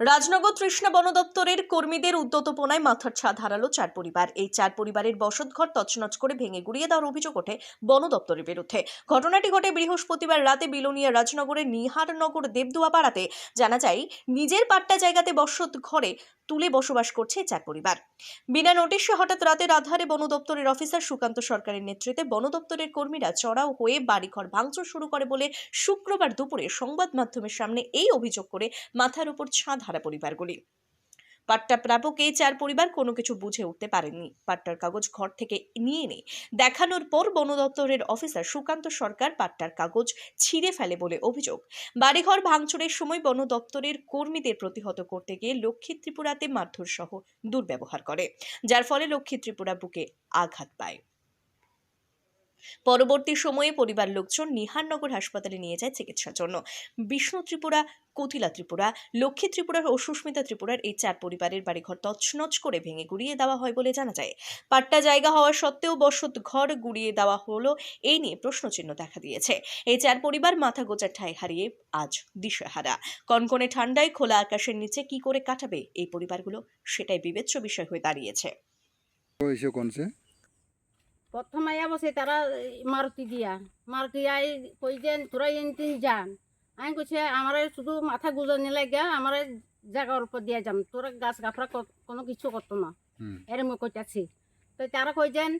রাজনগর তৃষ্ণা বন দপ্তরের কর্মীদের উদ্যতপনায় মাথার ছাদ হারালো চার পরিবার। এই চার পরিবারের বসত ঘর তছনছ করে ভেঙে গুড়িয়ে দেওয়ার অভিযোগ ওঠে বন দপ্তরের বিরুদ্ধে। ঘটনাটি ঘটে বৃহস্পতিবার রাতে বিলোনিয়া রাজনগরের নিহারনগর দেবদুয়া পাড়াতে জানা যায়, নিজের পাট্টা জায়গাতে বসত ঘরে তুলে বসবাস করছে চার পরিবার। বিনা নোটিশে হঠাৎ রাতের আধারে বন দপ্তরের অফিসার সুকান্ত সরকারের নেতৃত্বে বন দপ্তরের কর্মীরা চড়াও হয়ে বাড়িঘর ভাঙচুর শুরু করে বলে শুক্রবার দুপুরে সংবাদ মাধ্যমের সামনে এই অভিযোগ করে মাথার উপর ছাদ হারা পরিবারগুলি। পাট্টা প্রাপক এই চার পরিবার কোনো কিছু বুঝে উঠতে পারেনি পাট্টার কাগজ ঘর থেকে নিয়ে এনে দেখানোর পর বন দপ্তরের অফিসার সুকান্ত সরকার পাট্টার কাগজ ছিঁড়ে ফেলে বলে অভিযোগ। বাড়িঘর ভাঙচুরের সময় বন দপ্তরের কর্মীদের প্রতিহত করতে গিয়ে লক্ষ্মী ত্রিপুরাতে মারধর সহ দুর্ব্যবহার করে, যার ফলে লক্ষ্মী ত্রিপুরা বুকে আঘাত পায়। পরবর্তী সময়ে পরিবার লোকজন নিহারনগর হাসপাতালে নিয়ে যায় চিকিৎসার জন্য। বিষ্ণু ত্রিপুরা, কতিলা ত্রিপুরা, লক্ষ্মী ত্রিপুরার ও সুস্মিতা ত্রিপুরার এই চার পরিবারের বাড়িঘর তছনছ করে ভেঙে গুড়িয়ে দেওয়া হয় বলে জানা যায়। পাট্টা জায়গা হওয়া সত্ত্বেও বসত ঘর গুড়িয়ে দেওয়া হলো এই নিয়ে প্রশ্নচিহ্ন দেখা দিয়েছে। এই চার পরিবার মাথা গোজার ঠাই হারিয়ে আজ দিশেহারা। কনকনে ঠান্ডায় খোলা আকাশের নিচে কি করে কাটাবে এই পরিবারগুলো সেটাই বিবেচ্য বিষয় হয়ে দাঁড়িয়েছে। প্রথম আইয়া বসে তারা মারুতি দিয়া। মারুতি আই কই যে তোরা এনতিন যান। আমি কইছে আমার শুধু মাথা গুজনি লাগিয়া আমার জায়গা অল্প দিয়া যাম তোরা গাছ গাফরা কোনো কিছু করতো না। এর মই কইতাছি। তো তারা কই যেন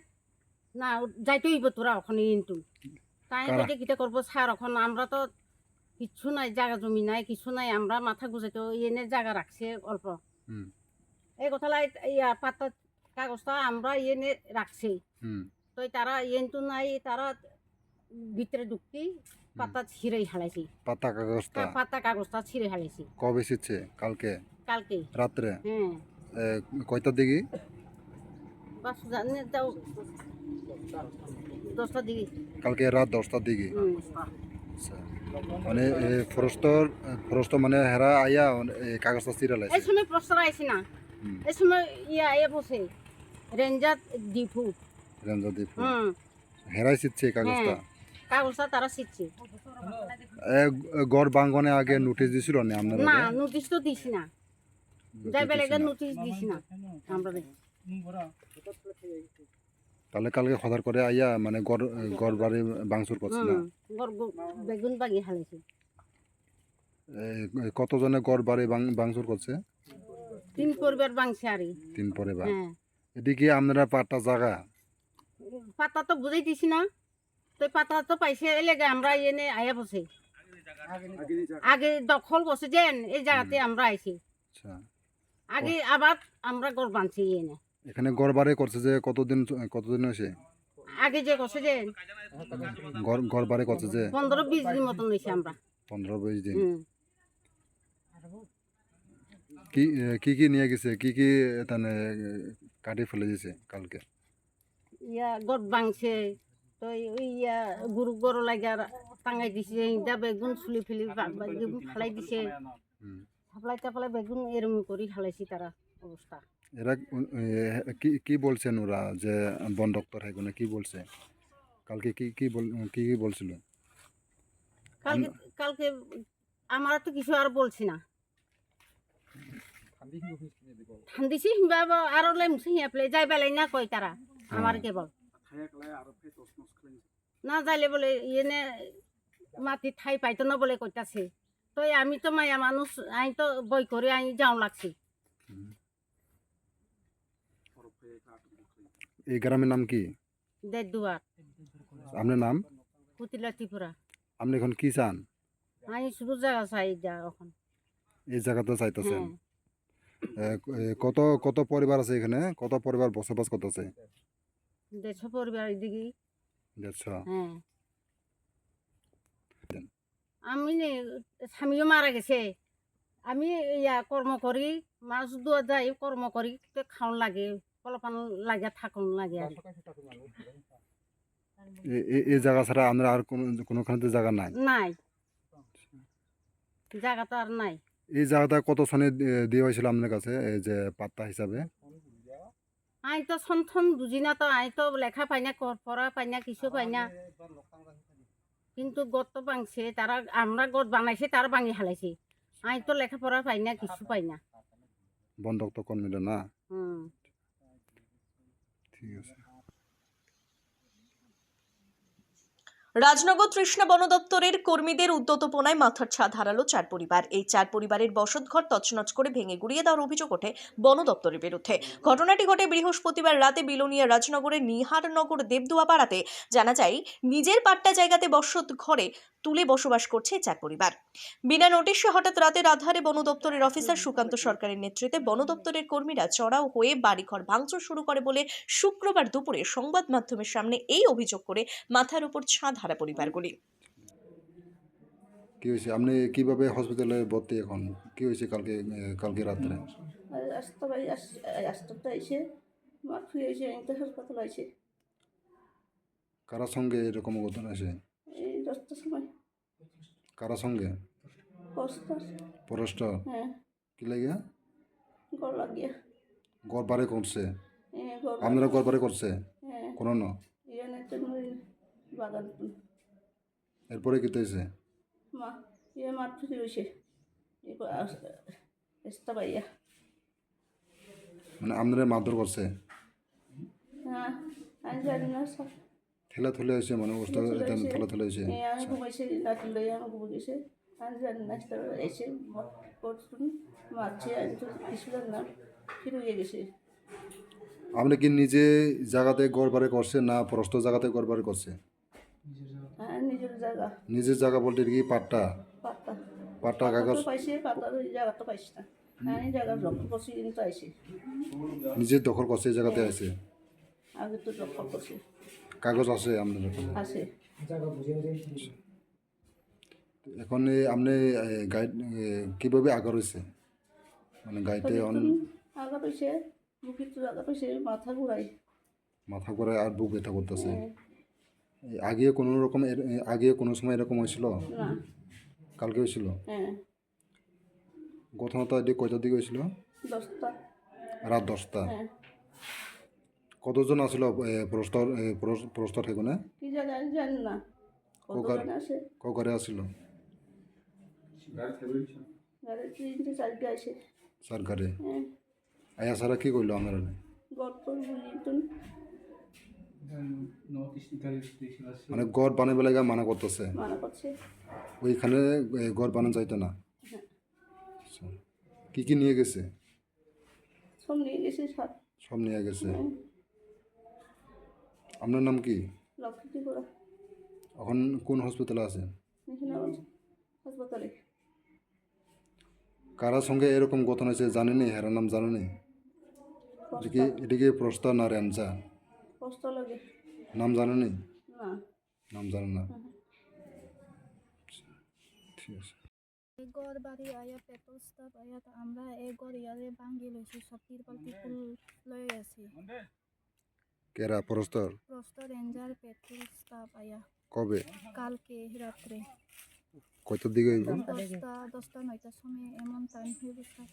না যাইতে হইব তোরা ওখানে কিন্তু তাই? কইতে কিটা করব স্যার এখন আমরা তো কিচ্ছু নাই জায়গা জমি নাই কিছু নাই আমরা মাথা গুজাইতে এনে জায়গা রাখছে অল্প। এই কথা লাই ইয়া পাতা কাগজটা আমরা এনে রাখছি। তো তারা এন্তু নাই তারা ভিতরে ঢুকতি পাতা ছিঁড়ে হালাইছি। পাতা কাগজটা? পাতা কাগজটা ছিঁড়ে হালাইছি। কবে এসেছে কালকে? কালকে। রাত্রে হ্যাঁ কয়টার দিকে বাস জানি তাও দশটার দিকে কালকে রাত দশটার দিকে। মানে ফরস্তর ফরস্ত মানে হেরা আইয়া কাগজটা চিরা এই সময় প্রশ্ন আইছি না। এই সময় ইয়া এ বসে। রেঞ্জার ডিপু হেরাই কাগজটা। কাগজটা তারা শিখছে গড় বাঙ্গনে আগে নোটিশ দিছিল না আপনারা না নোটিশ তো দিছি না। যাই বেলেগে নোটিশ দিছি না। আমরা তাহলে কালকে খদার করে আইয়া মানে গড় গড় বাড়ি বাংসুর করছে না? বেগুন বাগি হালাইছি। কতজনে গড় বাড়ি বাংসুর করছে তিন পরিবার বাংছে আরে তিন পরিবার এদিকে আপনারা পাট্টা জায়গা পাতা তো বুঝাই দিছি না। তো পাতা তো পাইছে এই লেগে আমরা এনে আয়া বসে। আগে দখল বসে যেন এই জায়গাতে আমরা আইছি। আচ্ছা। আগে আবার আমরা গড় বানছি এনে। এখানে গড় বাড়ি করছে যে কতদিন কতদিন হয়েছে? আগে যে বসে যে গড় বাড়ি করছে যে? পনেরো বিশ দিন মতন হয়েছে আমরা। পনেরো বিশ দিন। কি কি নিয়ে গেছে? কি কি কাটি ফেলে দিয়েছে কালকে? ইয়া গড় বাংছে তো ইয়া গরু গরু লাগিয়া টাঙাই দিছে ইটা বেগুন ফুলি ফুলি বেগুন ফালাই দিছে। হুম। ফালাই টাপলাই বেগুন এরম করে খালাইছি তারা অবস্থা। এরা কি কি বলছেন ওরা যে বন দপ্তর এখানে কি বলছে? কালকে কি কি বল কি কি বলছিল? কালকে কালকে আমরা তো কিছু আর বলছি না। ঠান্দিছি হিমবা আরও লেমছি হিয়াপলে যাই বেলাই না কয় তারা? আমার কেবল না যাইলে বলে ইয়েনে মাটি ঠাই পাইতো না বলে কইতাছে। তো আমি তো মায়া মানুষ আমি তো বই করে আমি যাও লাগছি। এই গ্রামের নাম কি? দেড় দুয়ার আপনার নাম? পুতিলা ত্রিপুরা। আপনি এখন কি চান? আমি শুধু জায়গা চাই যা এখন। এই জায়গাতে চাইতেছেন। হ্যাঁ। কত কত পরিবার আছে এখানে? কত পরিবার বসবাস করতেছে? দেড়শো পরিবার এদিকে দেড়শো? হ্যাঁ। আমি স্বামীও মারা গেছে। আমি ইয়া কর্ম করি মাছ দুয়া যাই কর্ম করি খাওন লাগে কলপান লাগে থাকুন লাগে আর। এই জায়গা ছাড়া আমরা আর কোনো কোনোখানে জায়গা নাই? নাই। জায়গা তো আর নাই। এই জায়গাটা কত সনে এ, দেওয়া হয়েছিল আপনার কাছে এই যে পাত্তা হিসাবে? আমি তো সন্থন বুঝি না তো আই তো লেখা পাই না ক- পড়া পাই না কিছু পাই না কিন্তু গত বাংছে তারা আমরা গদ বানাইছে তারা বাঙি হালাইছে। আই তো লেখাপড়া পাই না কিছু পাই না বন দপ্তর কর্মীরা না? হুম ঠিক আছে। রাজনগর তৃষ্ণা বন দপ্তরের কর্মীদের উদ্যতপনায় মাথার ছাদ হারালো চার পরিবার। এই চার পরিবারের বসতঘর তছনছ করে ভেঙে গুড়িয়ে দেওয়ার অভিযোগ ওঠে বন দপ্তরের বিরুদ্ধে। ঘটনাটি ঘটে বৃহস্পতিবার রাতে বিলোনিয়া রাজনগরের নিহারনগর দেবদুয়া পাড়াতে জানা যায়, নিজের পাট্টা জায়গাতে বসত ঘরে তুলে বসবাস করছে চার পরিবার। বিনা নোটিশে হঠাৎ রাতের আধারে বন দপ্তরের অফিসার সুকান্ত সরকারের নেতৃত্বে বন দপ্তরের কর্মীরা চড়াও হয়ে বাড়িঘর ভাঙচুর শুরু করে বলে শুক্রবার দুপুরে সংবাদ মাধ্যমের সামনে এই অভিযোগ করে মাথার উপর ছাদ হারা পরিবারগুলি। কি হয়েছে? আপনি কীভাবে হসপিটালে ভর্তি এখন? কি হয়েছে কালকে কালকে রাত্রে? আসতে পারি আসতে ফিরে এসে হাসপাতাল আছে কারার সঙ্গে এরকম ঘটনা আছে দশটার সময় সঙ্গে? কষ্টার পরস্টার হ্যাঁ। কি লাগে গড় লাগিয়া। করছে? হ্যাঁ গড় আপনারা ঘর করছে? হ্যাঁ। কোনো না? বাগান এরপরে কি হয়েছে মা ইয়ে মাঠ ফিরে এসে আসতে পাইয়া মানে আপনারা মারধর করছে? হ্যাঁ আমি জানি না ঠেলা ঠেলে হয়েছে মানে অবস্থা ঠেলা ঠেলে হয়েছে। ঘুমাইছে নাতি লইয়া আমি ঘুমে গেছে আমি জানি এসে করছুন মারছে আমি তো কিছু না ফিরে গেছে। আপনি কি নিজে জায়গাতে বাড়ি করছে না প্রস্ত জায়গাতে বাড়ি করছে হ্যাঁ নিজের জায়গা। নিজের জায়গা বলতে কি পাট্টা? পাতা পাট্টা কাগজ? পাইছে না। আমি জায়গা দখল করছি কিন্তু নিজের দখল করছে জায়গাতে আছে? আগে তো দখল করছি কাগজ আছে আপনার আছে। এখন আপনি গাইড কীভাবে আগা রয়েছে? মানে গাইতে অন আগা পাইছে বুকের তো আগা পাইছে মাথা ঘুরাই মাথা করে আর বুক ব্যথা করতেছে। হ্যাঁ, আগে কোনো রকম আগে কোনো সময় এরকম হয়েছিল? কালকে হয়েছিল? হ্যাঁ। ঘটনাটা এটি কয়টার দিকে হয়েছিল? দশটা। রাত দশটা। হ্যাঁ। কতজন আসলো প্রস্তর প্রস্তর সেখানে কি জানি জানি না। কত কোকার- জন আছে ককারে আসছিল গাড়ি তিনটে চারটে আছে সরকারে? হ্যাঁ। আয়া সারা কি করল বুঝি মানে গড় বানাবে লাগা মানা করতেছে? মানা ওইখানে গড় বানানো যাইতো না? হ্যাঁ। কি কি নিয়ে গেছে? সব নিয়ে গেছে সব নিয়ে গেছে? হ্যাঁ। আপনার নাম কি? এখন কোন হসপিটালে আছে হাসপাতালে। কারার সঙ্গে এরকম ঘটনা হয়েছে জানেনি হেরার নাম জানেনি এটা কি এটা কি প্রস্তাব না রেঞ্জা নাম জানেনি না। নাম জানে না। ঠিক আছে। এগর বাড়ি আয়া পেট্রোল স্টাফ আয়া আমরা এগর ইয়ারে ভাঙ্গি লইছি সব তিরপাল তিরপুল লয়ে গেছি। কেরা প্রস্তর প্রস্ত রেঞ্জার পেট্রোল স্টাফ আয়া কবে কালকে রাত্রে কয়টার দিকে হইব দশটা দশটা নয়টার সময় এমন টাইম হইব স্যার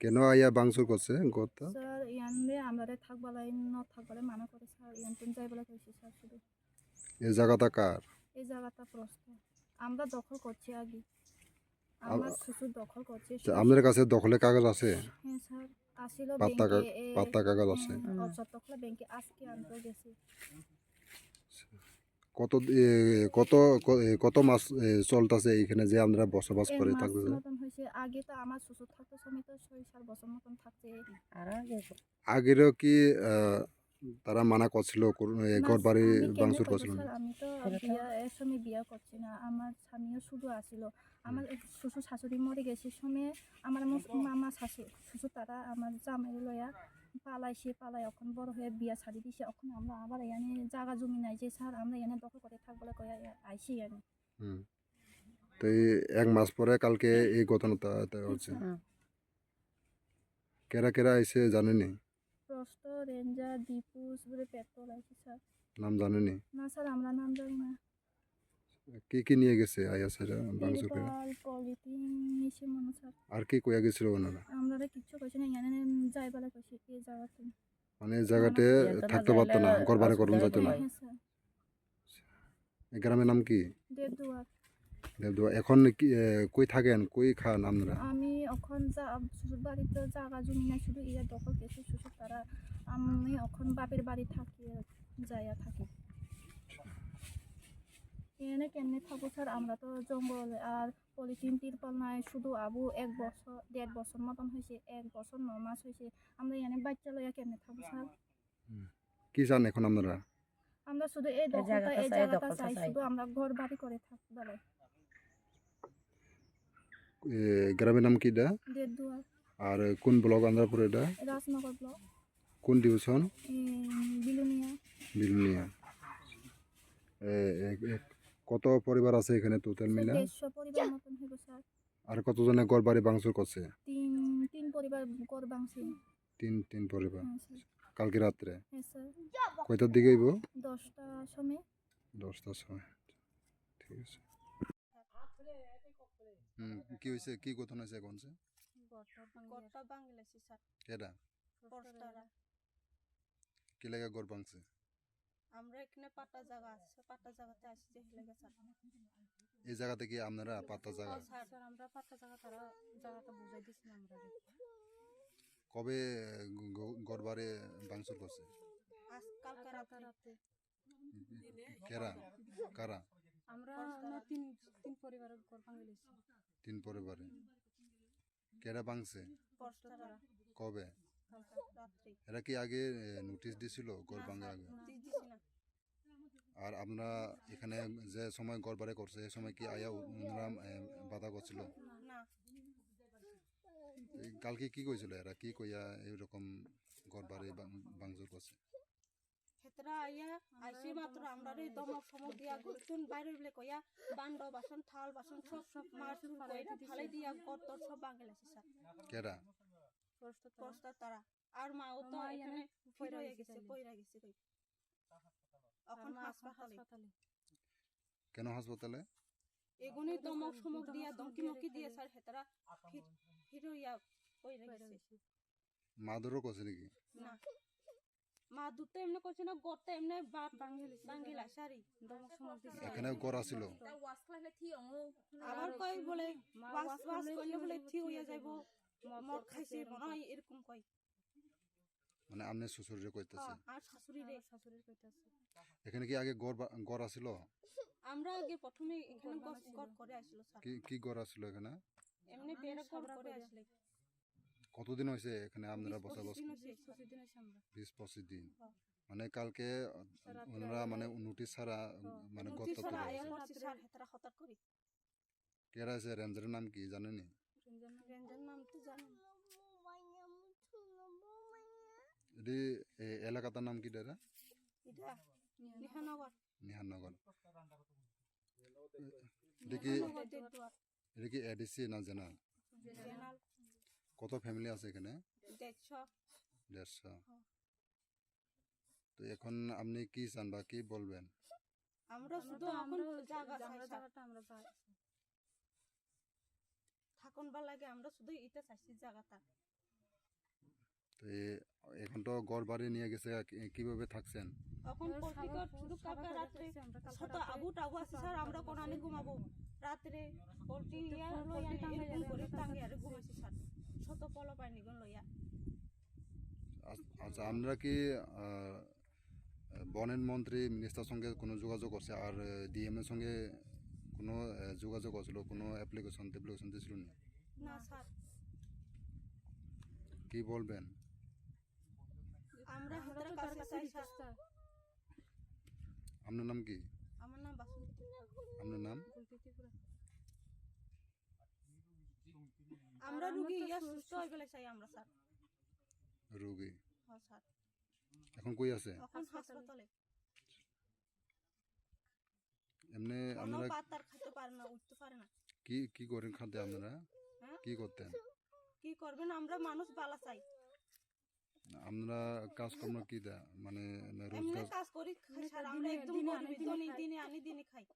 কেন আইয়া বাংসুর করছে গড়টা স্যার ইয়ানে আমরা থাকবালাই ন থাকবালাই মানা করে স্যার ইয়ান তুন যাইবেলা কইছি স্যার শুধু এই জায়গাটা কার এই জায়গাটা প্রস্ত আমরা দখল করছি আগে আমার শ্বশুর দখল করছে তা আপনার কাছে দখলে কাগজ আছে? হ্যাঁ স্যার আসিল পাত্তা ব্যাংকে পাত্তা কাগজ আছে। অচতকলা ব্যাংকে আজকে আনতে গেছি। কত এ, কত ক- এ, কত মাস এ, চলতেছে এইখানে যে আমরা বসবাস এক করে মাস থাকতেছে? মতন হয়েছে। আগে তো আমার শ্বশুর থাকতো সময় তো ছয় সাত বছর মতন থাকছে। আগেরও কি আহ, তারা মানা করছিল ঘর বাড়ি কইবো করছিল স্যার, আমি তো বিয়া এর সময় বিয়া করছি না আমার স্বামীও শুধু আসিল। আমার শ্বশুর শাশুড়ি মরে গেছে সময় আমার মামা শাশুড় শ্বশুর তারা আমার জামাই লয়া পালাইছে পালাই এখন বড় হয়ে বিয়া ছাড়ি দিছে এখন আমরা আবার এখানে জায়গা জমি নাই যে স্যার আমরা এখানে দখল করে থাকব কয়া আইসি আমি হুম। তো এই এক মাস পরে কালকে এই ঘটনাটা হচ্ছে। কেরা কেরা আইসে জানেনি? প্রস্ত রেঞ্জার দীপুস বলে পেট্রোল আইসি স্যার। নাম জানেনি? না স্যার আমরা নাম জানি না। কি কি নিয়ে গেছে আইয়া সেরা বাংসুর করে পলিথিন নিচে মনে স্যার। আর কি কইয়া গেছিল ওনারা? আমরা কিচ্ছু কইছি না এখানে যাই বেলা কইছি এই জায়গাতে। মানে জায়গাতে থাকতে পারতো না ঘর বাড়ি করুন যাইতো না। হ্যাঁ স্যার। গ্রামের নাম কি? দেড় দুয়ার দেবদুয়া এখন কি কই থাকেন? কই খান আপনারা? আমি এখন যা শ্বশুর বাড়িতে জায়গা জমি না শুধু ইয়া দখল গেছে শ্বশুর তারা আমি এখন বাপের বাড়ি থাকি যাইয়া থাকি। এনে কেমনে থাকব স্যার? আমরা তো জঙ্গল আর পলিথিন তিরপল নাই শুধু আবু এক বছর দেড় বছর মতন হয়েছে এক বছর ন মাস হয়েছে। আমরা এনে বাচ্চা লইয়া কেমনে থাকব স্যার? কি চান এখন আপনারা? আমরা শুধু এই দখলটা জায়গাটা এই চাই, জায়গাটা চাই। শুধু আমরা ঘর বাড়ি করে থাকতে পারে এ, গ্রামের নাম কি এটা? দুয়ার আর কোন ব্লক আন্ধ্রাপুর এটা? কোন ডিভিশন? বিলুনিয়া। কত পরিবার আছে এখানে টোটাল মিলা? আর কতজনে ঘর বাড়ি ভাঙচুর করছে? তিন তিন পরিবার তিন তিন পরিবার। হ্যাঁ কালকে রাত্রে? হ্যাঁ কয়টার দিকে আইব দশটা সময়। দশটার সময়। ঠিক আছে। হুম কি হয়েছে কি ঘটনা হয়েছে এখন সে? গড়টা স্যার। কেডা? কি লাগে ঘর ভাঙছে? আমরা এখানে পাটা জায়গা আছে পাটা জায়গাতে আসি যে লেগে স্যার এই জায়গাতে কি আপনারা পাতা জায়গা স্যার আমরা পাটা জায়গা তারা জায়গাটা বুঝাই দিছি আমরা। কবে বাড়ি ভাঙচুর করছে? আজ কালকে রাতে। কেরা? কারা? আমরা তিন তিন পরিবারের তিন পরিবারে। কেরা ভাঙছে? কবে? এরা কি আগে নোটিশ দিছিল ঘর ভাঙার আগে? আর আপনারা এখানে যে সময় ঘর বাড়ি করছে সে সময় কি আয়া ওনারা বাধা করছিল? কালকে কি কইছিল এরা? কি কইয়া এরকম ঘর বাড়ি ভাঙচুর করছে? ক্ষেত্রা আইয়া আইসি মাত্র আমরা রে দমক সমক দিয়া গুরুতুন বাইরে বলে কইয়া বান্ড বাসন থাল বাসন সব সব মাছ কইরা ফালাই দিয়া কত সব বাংলাদেশি স্যার। কেরা? পোস্টার তারা। আর মাও তো এখানে ফির গেছে পয়রা গেছে কই এখন হাসপাতালে। কেন হাসপাতালে? এগুনি দমক সমক দিয়া দমকি মকি দিয়ে স্যার হেতারা ফির ফির হইয়া পয়রা গেছে। মাদুরও করছে নাকি? না। মা দুটো এমনি করছে না গড়টা এমনি বাঙ্গিলা সারি দমক সমক দিছে এখানে ঘর আছিল। আবার কয় বলে ওয়াস ওয়াস করলে বলে থি হইয়া যাইব। মদ খাইছে মনে হয় এরকম কয়। মানে আপনি শ্বশুরে কইতেছে। আর শাশুড়ি রে। শাশুড়ির কইতাছে। এখানে কি আগে বা- ঘর আছিল? আমরা আগে প্রথমে এখানে গছ- গড় করে আসলো স্যার। কি কি ঘর আছিল এখানে? এমনি বেড়া গড় করে আসলে। কতদিন হয়েছে এখানে আপনারা বসবাস বিশ পঁচিশ দিন। মানে কালকে ওনারা মানে নোটিশ ছাড়া মানে গত করি। আছে রেঞ্জের নাম কি জানেনি? এটি এলাকাটার নাম কি দাদা নিহানগর। এটা কি এটা কি এডিসি না জেনারেল। কত ফ্যামিলি আছে এখানে? দেড়শো। দেড়শো। তো এখন আপনি কি চান বা কি বলবেন? আমরা শুধু এখন জায়গা জায়গাটা আমরা চাই থাকুন বা লাগে আমরা শুধু এটা চাইছি জায়গাটা তো এখন তো গড় বাড়ি নিয়ে গেছে কীভাবে থাকছেন? এখন শুধু আবু টাবু আছে স্যার আমরা কোনানে ঘুমাবো। রাত্রে পোল্ট্রি ইয়া লইয়া এরকম করে টাঙ্গে আর ঘুমাইছি স্যার। ছোট পলো পাইনি গন লইয়া। আচ্ছা আপনারা কি বনের মন্ত্রী মিনিস্টার সঙ্গে কোনো যোগাযোগ করছে আর ডিএম এর সঙ্গে কোনো যোগাযোগ করছিল কোনো অ্যাপ্লিকেশন অ্যাপ্লিকেশন দিয়েছিল না স্যার। কি বলবেন? আমরা হেতার কাছে চাই স্যার। আপনার নাম কি? আমার নাম বাসন্তী। আপনার নাম? আমরা রুগী ইয়া সুস্থ হয়ে গেলে চাই আমরা স্যার। রোগী? হ্যাঁ স্যার। এখন কই আছে? এখন হাসপাতালে। এমনি আপনারা পাতার খেতে পারে না উঠতে পারে না। কি কি করেন খাদ্যে আপনারা? হ্যাঁ? কি করতেন? কি করবেন আমরা মানুষ বালা চাই। আপনারা কাজকর্ম কি দেয় মানে রোজগার কাজ করি স্যার। আমরা একদম দিনে দিনে আনি দিনে খাই।